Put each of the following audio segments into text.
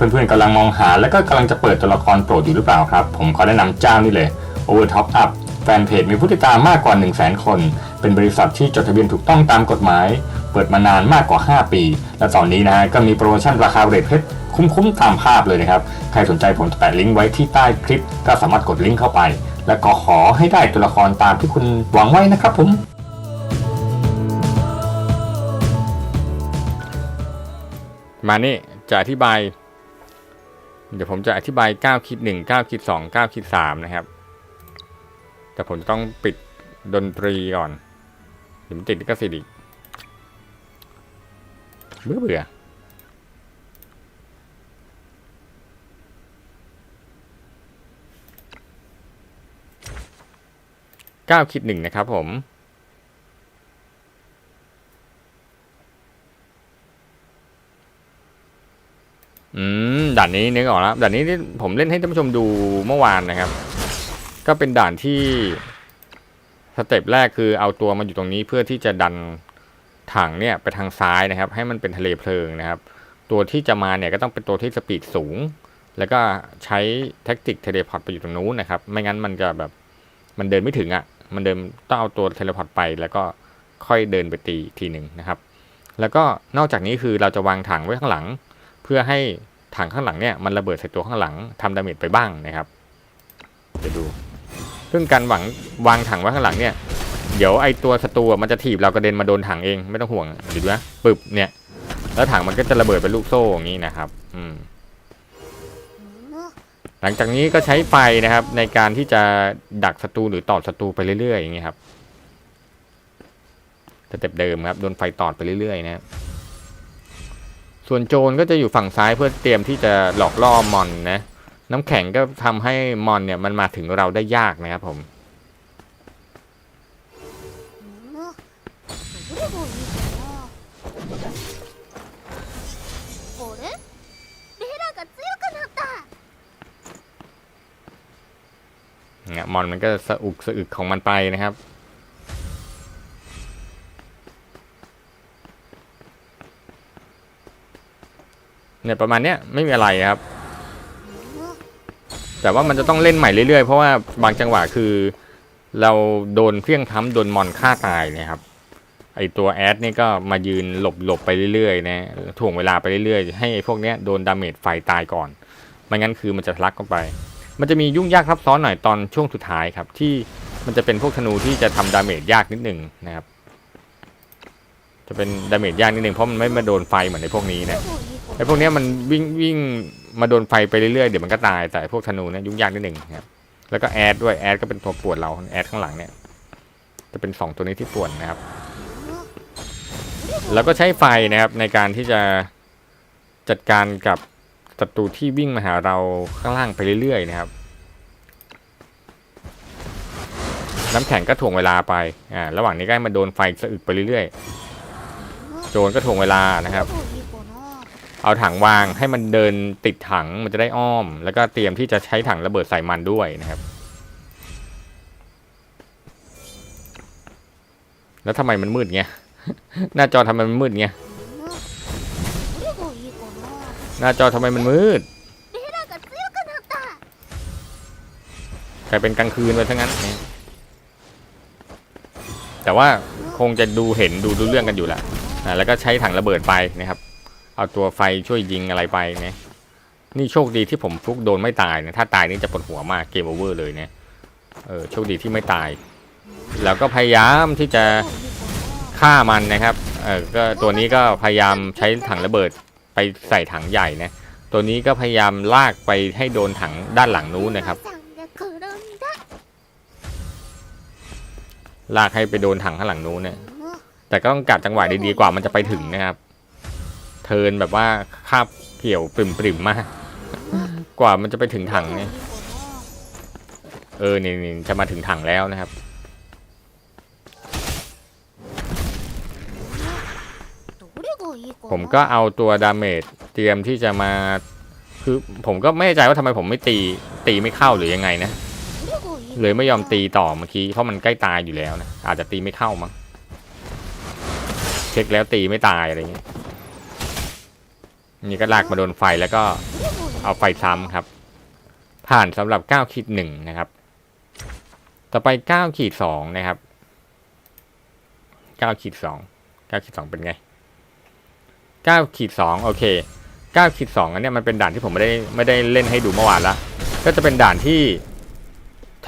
เพื่อนๆกำลังมองหา และก็กำลังจะเปิดตัวละครโปรดอยู่หรือเปล่าครับ ผมขอแนะนำเจ้านี่เลย Over Top Up แฟนเพจมีผู้ติดตามมากกว่า 1 0 0 0 0แคน เป็นบริษัทที่จดทะเบียนถูกต้องตามกฎหมาย เปิดมานานมากกว่า 5 ปี และตอนนี้นะฮะก็มีโปรโมชั่นราคาเรทเพชรคุ้มๆตามภาพเลยนะครับ ใครสนใจผมจะแปะลิงก์ไว้ที่ใต้คลิป ก็สามารถกดลิงก์เข้าไป และก็ขอให้ได้ตัวละครตามที่คุณหวังไว้นะครับผมมานี่จะอธิบาย เดี๋ยวผมจะอธิบาย9คิด1 9คิด2 9คิด3นะครับ แต่ผมต้องปิดดนตรีก่อนเดี๋ยวมันติดลิขสิทธิ์อีกเบื่อเบื่อเก้าคิดหนึ่งนะครับผม อืม ด่านนี้นึกออกแล้วด่านนี้ที่ผมเล่นให้ท่านผู้ชมดูเมื่อวานนะครับ ก็เป็นด่านที่สเต็ปแรกคือเอาตัวมาอยู่ตรงนี้เพื่อที่จะดันถังเนี่ยไปทางซ้ายนะครับ ให้มันเป็นทะเลเพลิงนะครับ ตัวที่จะมาเนี่ยก็ต้องเป็นตัวที่สปีดสูง แล้วก็ใช้แท็กติกเทเลพอร์ตไปอยู่ตรงนู้นนะครับ ไม่งั้นมันจะแบบมันเดินไม่ถึงอะ่ะ มันเดินต้องเอาตัวเทเลพอร์ตไปแล้วก็ค่อยเดินไปตีทีหนึ่งนะครับ แล้วก็นอกจากนี้คือเราจะวางถังไว้ข้างหลัง เพื่อให้ ถังข้างหลังเนี่ยมันระเบิดใส่ตัวข้างหลังทำดาเมจไปบ้างนะครับเดี๋ยวดู ซึ่งการหวังวางถังไว้ข้างหลังเนี่ยเดี๋ยวไอตัวศัตรูมันจะถีบเรากระเด็นมาโดนถังเองไม่ต้องห่วงเห็นไหมปึบเนี่ยแล้วถังมันก็จะระเบิดเป็นลูกโซ่อย่างนี้นะครับ อืมหลังจากนี้ก็ใช้ไฟนะครับ ในการที่จะดักศัตรูหรือตอดศัตรูไปเรื่อยๆอย่างนี้ครับสเต็ปเดิมครับโดนไฟตอดไปเรื่อยๆนะครับ ส่วนโจรก็จะอยู่ฝั่งซ้ายเพื่อเตรียมที่จะหลอกล่อมอนนะ น้ำแข็งก็ทำให้มอนเนี่ยมันมาถึงเราได้ยากนะครับผมมอนมันก็สะอุกสะอึกของมันไปนะครับ เนี่ยประมาณเนี้ยไม่มีอะไรครับ แต่ว่ามันจะต้องเล่นใหม่เรื่อยๆ เพราะว่าบางจังหวะคือ เราโดนเพี้ยงท้ำโดนมอนฆ่าตายนะครับไอตัวแอดนี่ก็มายืนหลบหลบไปเรื่อยๆนะถ่วงเวลาไปเรื่อยๆ ให้ไอพวกเนี้ยโดนดาเมจไฟตายก่อนไม่งั้นคือมันจะทะลักเข้าไป มันจะมียุ่งยากซับซ้อนหน่อยตอนช่วงสุดท้ายครับ ที่มันจะเป็นพวกธนูที่จะทำดาเมจยากนิดหนึ่งนะครับ จะเป็นดาเมจยากนิดนึงเพราะมันไม่มาโดนไฟเหมือนในพวกนี้นะไอ้พวกนี้มันวิ่งวิ่งมาโดนไฟไปเรื่อยๆเดี๋ยวมันก็ตายแต่พวกธนูเนี่ยยุ่งยากนิดนึงครับแล้วก็แอดด้วยแอดก็เป็นตัวปวดเราแอดข้างหลังเนี่ยจะเป็น 2 ตัวนี้ที่ปวดนะครับ แล้วก็ใช้ไฟนะครับในการที่จะจัดการกับศัตรูที่วิ่งมาหาเราข้างล่างไปเรื่อยๆนะครับ น้ำแข็งก็ถ่วงเวลาไปอ่าระหว่างนี้ก็ให้มันโดนไฟสะอึกไปเรื่อยๆ โจรก็ถ่วงเวลานะครับ เอาถังวางให้มันเดินติดถังมันจะได้อ้อม แล้วก็เตรียมที่จะใช้ถังระเบิดใส่มันด้วยนะครับ แล้วทำไมมันมืดเงี้ยหน้าจอทำไมมันมืดเงี้ยหน้าจอทำไมมันมืดกลายเป็นกลางคืนไปทั้งนั้น แต่ว่าคงจะดูเห็นดูรู้เรื่องกันอยู่แหละ แล้วก็ใช้ถังระเบิดไปนะครับ เอาตัวไฟช่วยยิงอะไรไปนะนี่โชคดีที่ผมฟุกโดนไม่ตายนะถ้าตายนี่จะปวดหัวมากเกมโอเวอร์เลยนะเออโชคดีที่ไม่ตาย แล้วก็พยายามที่จะฆ่ามันนะครับเออก็ตัวนี้ก็พยายามใช้ถังระเบิดไปใส่ถังใหญ่นะตัวนี้ก็พยายามลากไปให้โดนถังด้านหลังนู้นนะครับ ลากให้ไปโดนถังข้างหลังนู้นเนี่ย แต่ก็ต้องกัดจังหวะดีๆกว่ามันจะไปถึงนะครับ เทินแบบว่าคาบเกี่ยวปริ่มๆมาก กว่ามันจะไปถึงถังเนี่ยเออนี่จะมาถึงถังแล้วนะครับ ผมก็เอาตัวดาเมจเตรียมที่จะมาคือผมก็ไม่แน่ใจว่าทำไมผมไม่ตีตีไม่เข้าหรือยังไงนะ เลยไม่ยอมตีต่อเมื่อกี้เพราะมันใกล้ตายอยู่แล้วนะอาจจะตีไม่เข้ามั้ง เช็คแล้วตีไม่ตายอะไรเงี้ยนี่ก็ลากมาโดนไฟแล้วก็เอาไฟซ้ำครับ ผ่านสำหรับ9ขีดหนึ่งนะครับ ต่อไป9ขีดสองนะครับ9ขีดสอง9ขีดสองเป็นไง9ขีดสองโอเค9ขีดสองอันเนี้ยมันเป็นด่านที่ผมไม่ได้ไม่ได้เล่นให้ดูเมื่อวานละก็จะเป็นด่านที่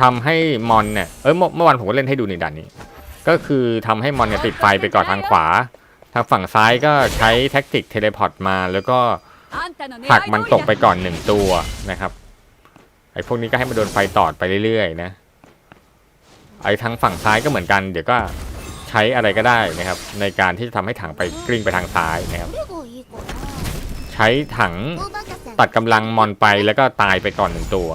ทำให้มอนเนี่ยเออเมื่อวานผมก็เล่นให้ดูในด่านนี้ ก็คือทำให้มอนเนี่ยติดไฟไปก่อนทางขวา ทางฝั่งซ้ายก็ใช้แท็กติกเทเลพอร์ตมา แล้วก็ผลักมันตกไปก่อนหนึ่งตัวนะครับไอ้พวกนี้ก็ให้มันโดนไฟตอดไปเรื่อยๆนะไอ้ทางฝั่งซ้ายก็เหมือนกัน เดี๋ยวก็ใช้อะไรก็ได้นะครับ ในการที่จะทำให้ถังไปกลิ้งไปทางซ้ายนะครับ ใช้ถังตัดกำลังมอนไปแล้วก็ตายไปก่อนหนึ่งตัว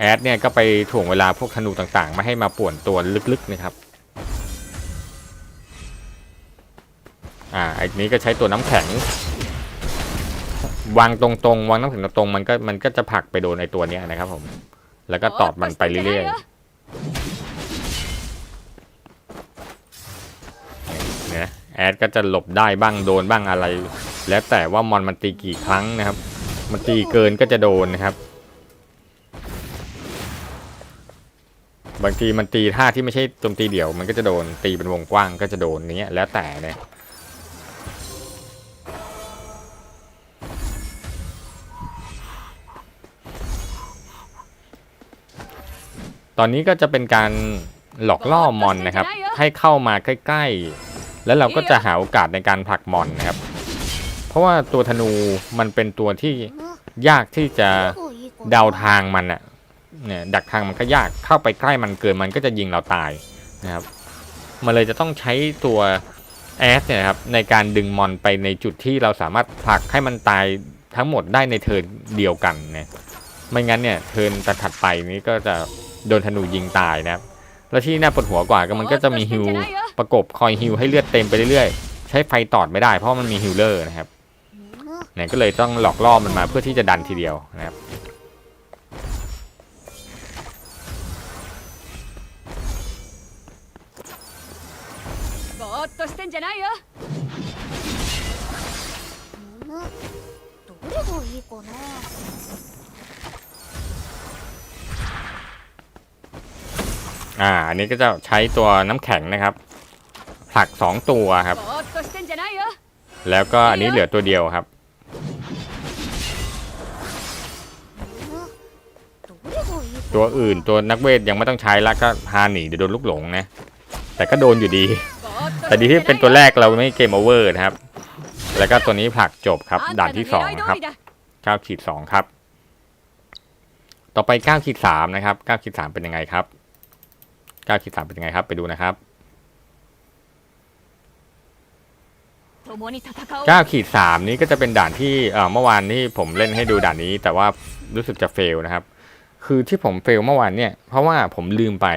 แอดเนี่ยก็ไปถ่วงเวลาพวกธนูต่างๆไม่ให้มาป่วนตัวลึกๆนะครับ อ่าไอ้นี้ก็ใช้ตัวน้ำแข็ง วางตรงๆ วางน้ำแข็งตรงๆมันก็มันก็จะผลักไปโดนไอ้ตัวเนี้ยนะครับผม แล้วก็ตอดมันไปเรื่อยๆเนี่ยแอดก็จะหลบได้บ้างโดนบ้างอะไร แล้วแต่ว่ามอนมันตีกี่ครั้งนะครับ มันตีเกินก็จะโดนนะครับ บางทีมันตีท่าที่ไม่ใช่โจมตีเดี่ยว มันก็จะโดนตีเป็นวงกว้างก็จะโดนนี้แล้วแต่เนี่ยตอนนี้ก็จะเป็นการหลอกล่อมอนนะครับ ให้เข้ามาใกล้ๆ แล้วเราก็จะหาโอกาสในการผลักมอนนะครับ เพราะว่าตัวธนูมันเป็นตัวที่ยากที่จะเดาทางมันอะ เนี่ยดักทางมันก็ยากเข้าไปใกล้มันเกินมันก็จะยิงเราตายนะครับมันเลยจะต้องใช้ตัวแอสเนี่ยนะครับในการดึงมอนไปในจุดที่เราสามารถผลักให้มันตายทั้งหมดได้ในเทิร์นเดียวกันนะไม่งั้นเนี่ยเทิร์นถัดๆไปนี้ก็จะโดนธนูยิงตายนะครับแล้วที่น่าปวดหัวกว่าก็มันก็จะมีฮิวประกบคอยฮิวให้เลือดเต็มไปเรื่อยๆ ใช้ไฟตอดไม่ได้เพราะมันมีฮิลเลอร์นะครับなเนี่ยก็เลยต้องหลอกล่อมันมาเพื่อที่จะดันทีเดียวนะครับ んじゃないよなどれがいいかな อ่า อันนี้ก็จะใช้ตัวน้ำแข็งนะครับ ผลักสองตัวครับ ぼーっとしてんじゃないよ แล้วก็อันนี้เหลือตัวเดียวครับ などれがいいかな ตัวอื่นตัวนักเวทยังไม่ต้องใช้ละก็พาหนีเดี๋ยวโดนลูกหลงนะ แต่ก็โดนอยู่ดี ぼーっと แต่ดีที่เป็นตัวแรกเราไม่เกมโอเวอร์นะครับ แล้วก็ตัวนี้ผลักจบครับ ด่านที่สองนะครับเก้าขีดสองครับ ต่อไปเก้าขีดสามนะครับเก้าขีดสามเป็นยังไงครับเก้าขีดสามเป็นยังไงครับ ไปดูนะครับเก้าขีดสามนี้ก็จะเป็นด่านที่เมื่อวานที่ผมเล่นให้ดูด่านนี้ แต่ว่ารู้สึกจะเฟลนะครับ คือที่ผมเฟลเมื่อวานเนี่ย เพราะว่าผมลืมไป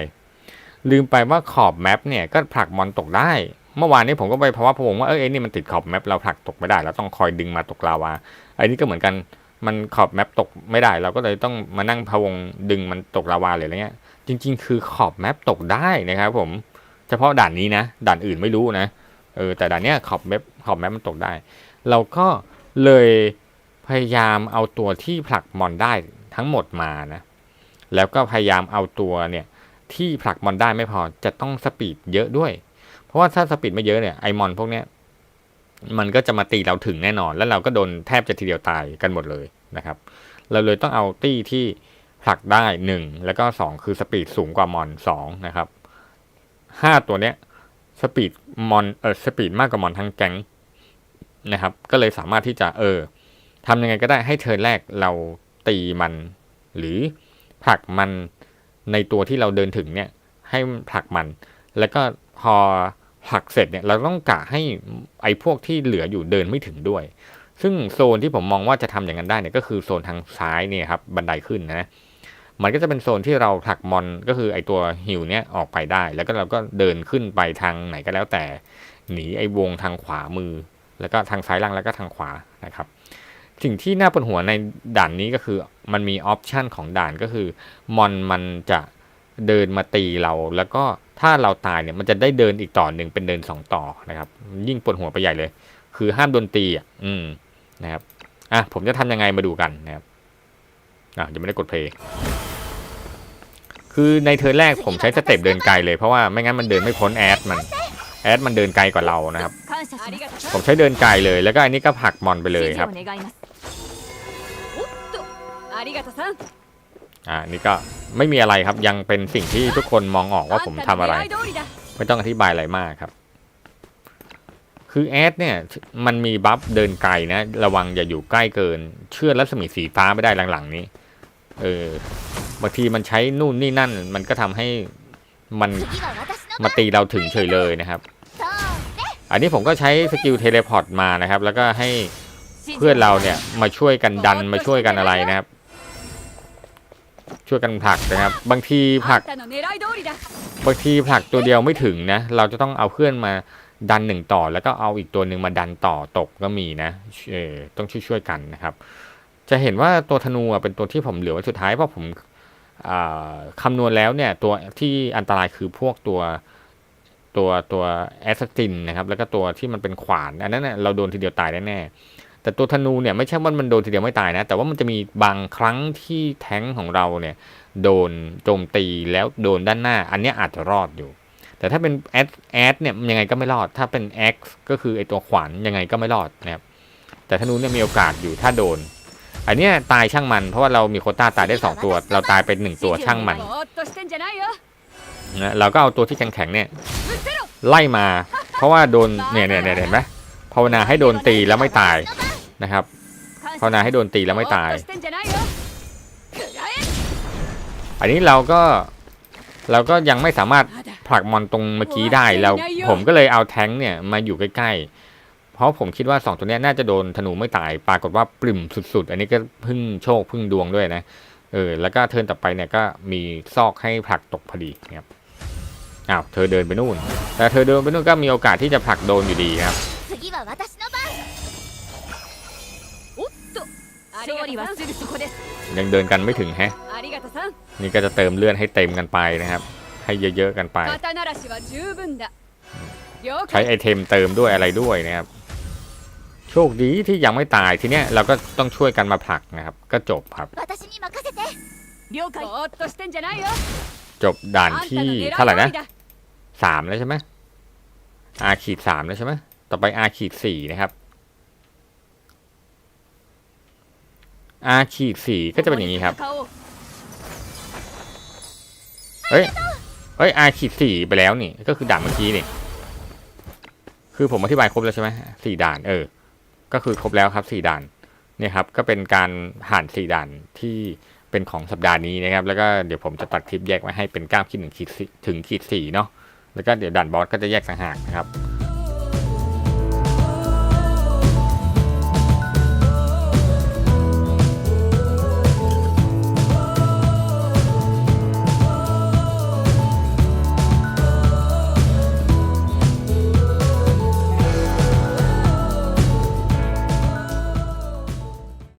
ลืมไปว่าขอบแมปเนี่ยก็ผลักมอนตกได้ เมื่อวานนี้ผมก็ไปเพราะว่าพวงว่าเออไอ้นี่มันติดขอบแมปเราผลักตกไม่ได้เราต้องคอยดึงมาตกลาวาไอ้นี่ก็เหมือนกันมันขอบแมปตกไม่ได้ เราก็เลยต้องมานั่งพะวงดึงมันตกลาวาหรือะไรเงี้ย จริง ๆ คือขอบแมปตกได้นะครับ ผม เฉพาะด่านนี้นะ ด่านอื่นไม่รู้นะเออแต่ด่านเนี้ยขอบแมปขอบแมปมันตกได้ เราก็เลยพยายามเอาตัวที่ผลักมอนได้ทั้งหมดมานะ แล้วก็พยายามเอาตัวเนี่ยที่ผลักมอนได้ไม่พอจะต้องสปีดเยอะด้วย ราะว่าถ้าสปีดไม่เยอะเนี่ยไอมอนพวกเนี้ยมันก็จะมาตีเราถึงแน่นอน แล้วเราก็โดนแทบจะทีเดียวตายกันหมดเลยนะครับ เราเลยต้องเอาตี้ที่ผลักได้หนึ่งแล้วก็สองคือสปีดสูงกว่ามอนสองนะครับห้าตัวเนี้ยสปีดมอนเออสปีดมากกว่ามอนทั้งแก๊งนะครับ ก็เลยสามารถที่จะเออทำยังไงก็ได้ให้เทิร์นแรกเราตีมัน หรือผลักมันในตัวที่เราเดินถึงเนี่ยให้ผลักมัน แล้วก็พอ ผลักเสร็จเนี่ยเราต้องกะให้ไอ้พวกที่เหลืออยู่เดินไม่ถึงด้วย ซึ่งโซนที่ผมมองว่าจะทำอย่างนั้นได้เนี่ยก็คือโซนทางซ้ายเนี่ยครับบันไดขึ้นนะมันก็จะเป็นโซนที่เราผลักมอนก็คือไอตัวฮิวเนี่ยออกไปได้ แล้วก็เราก็เดินขึ้นไปทางไหนก็แล้วแต่ หนีไอวงทางขวามือ แล้วก็ทางซ้ายล่างแล้วก็ทางขวานะครับ สิ่งที่น่าปวดหัวในด่านนี้ก็คือมันมีออปชันของด่านก็คือมอนมันจะ เดินมาตีเรา แล้วก็ถ้าเราตายเนี่ยมันจะได้เดินอีกต่อหนึ่งเป็นเดินสองต่อนะครับ ยิ่งปวดหัวไปใหญ่เลย คือห้ามโดนตีอะอืมนะครับอะผมจะทำยังไงมาดูกันนะครับอะยังไม่ได้กดเพลงคือในเทอร์แรกผมใช้สเต็ปเดินไกลเลยเพราะว่าไม่งั้นมันเดินไม่พ้นแอดมันแอดมันเดินไกลกว่าเรานะครับ ผมใช้เดินไกลเลย แล้วก็อันนี้ก็ผลักมอนไปเลยครับ อ่านี่ก็ไม่มีอะไรครับยังเป็นสิ่งที่ทุกคนมองออกว่าผมทำอะไร ไม่ต้องอธิบายอะไรมากครับ คือแอดเนี่ยมันมีบัฟเดินไกลนะ ระวังอย่าอยู่ใกล้เกิน เชื่อรัศมีสีฟ้าไม่ได้หลังๆ นี้เออบางทีมันใช้นู่นนี่นั่น มันก็ทำให้มันมาตีเราถึงเฉยเลยนะครับ อันนี้ผมก็ใช้สกิลเทเลพอร์ตมานะครับ แล้วก็ให้เพื่อนเราเนี่ยมาช่วยกันดันมาช่วยกันอะไรนะครับ ช่วยกันผลักนะครับ บางทีผลัก บางทีผลักตัวเดียวไม่ถึงนะ เราจะต้องเอาเพื่อนมาดันหนึ่งต่อ แล้วก็เอาอีกตัวหนึ่งมาดันต่อตกก็มีนะเออต้องช่วยๆกันนะครับ จะเห็นว่าตัวธนูเป็นตัวที่ผมเหลือไว้สุดท้ายเพราะผมคำนวณแล้วเนี่ยตัวที่อันตรายคือพวกตัวตัวตัวแอสตินนะครับ แล้วก็ตัวที่มันเป็นขวาน อันนั้นเราโดนทีเดียวตายแน่ แต่ตัวธนูเนี่ยไม่ใช่ว่ามันโดนทีเดียวไม่ตายนะ แต่ว่ามันจะมีบางครั้งที่แท้งของเราเนี่ยโดนโจมตีแล้วโดนด้านหน้า อันนี้อาจจะรอดอยู่ แต่ถ้าเป็นแอดแอดเนี่ยยังไงก็ไม่รอด ถ้าเป็นแอ็กก็คือไอตัวขวัญยังไงก็ไม่รอดนะครับแต่ธนูเนี่ยมีโอกาสอยู่ถ้าโดน อันนี้ตายช่างมันเพราะว่าเรามีโคต้าตายได้ 2 ตัว เราตายไปหนึ่งตัวช่างมันนะเราก็เอาตัวที่แข็งแข็งเนี่ยไล่มา เพราะว่าโดนเนี่ยเนี่ยเห็นไหมภาวนาให้โดนตีแล้วไม่ตาย นะครับภาวนาให้โดนตีแล้วไม่ตาย อันนี้เราก็เราก็ยังไม่สามารถผลักมอนตรงเมื่อกี้ได้แล้วผมก็เลยเอาแท้งเนี่ยมาอยู่ใกล้ๆ เพราะผมคิดว่า 2 ตัวนี้น่าจะโดนธนูไม่ตาย ปรากฏว่าปริ่มสุด ๆ อันนี้ก็พึ่งโชคพึ่งดวงด้วยนะ เออ แล้วก็เทินต่อไปเนี่ยก็มีซอกให้ผลักตกพอดีครับ อ้าว เธอเดินไปนู่น แต่เธอเดินไปนู่นก็มีโอกาสที่จะผลักโดนอยู่ดีครับ 勝利はすぐそこです ยังเดินกันไม่ถึงแฮะ ありがとうさん นี่ก็จะเติมเลื่อนให้เต็มกันไปนะครับ ให้เยอะๆกันไป 肩慣らしは十分だ了 ใช้ 解 ไอเทมเติมด้วยอะไรด้วยนะครับ โชคดีที่ยังไม่ตายทีเนี้ยเราก็ต้องช่วยกันมาผลักนะครับ ก็จบครับ 私に任せて了解ぼーっとしてんじゃないよ จบด่าน あんた ที่ の狙い เท่าไหร่นะ 通りだ สามแล้วใช่ไหมอาขีดสามแล้วใช่ไหมต่อไปอาขีดสี่นะครับ อาขีดสี่ก็จะเป็นอย่างนี้ครับ เฮ้ย เฮ้ยอาขีดสี่ไปแล้วนี่ ก็คือด่านเมื่อกี้นี่ คือผมอธิบายครบแล้วใช่ไหมสี่ด่าน เออ ก็คือครบแล้วครับสี่ด่าน เนี่ยครับ ก็เป็นการผ่านสี่ด่านที่เป็นของสัปดาห์นี้นะครับ แล้วก็เดี๋ยวผมจะตัดคลิปแยกไว้ให้เป็นก้า9ขีดหนึ่งขีดถึงขีดสี่เนาะ แล้วก็เดี๋ยวด่านบอสก็จะแยกต่งหากนะครับ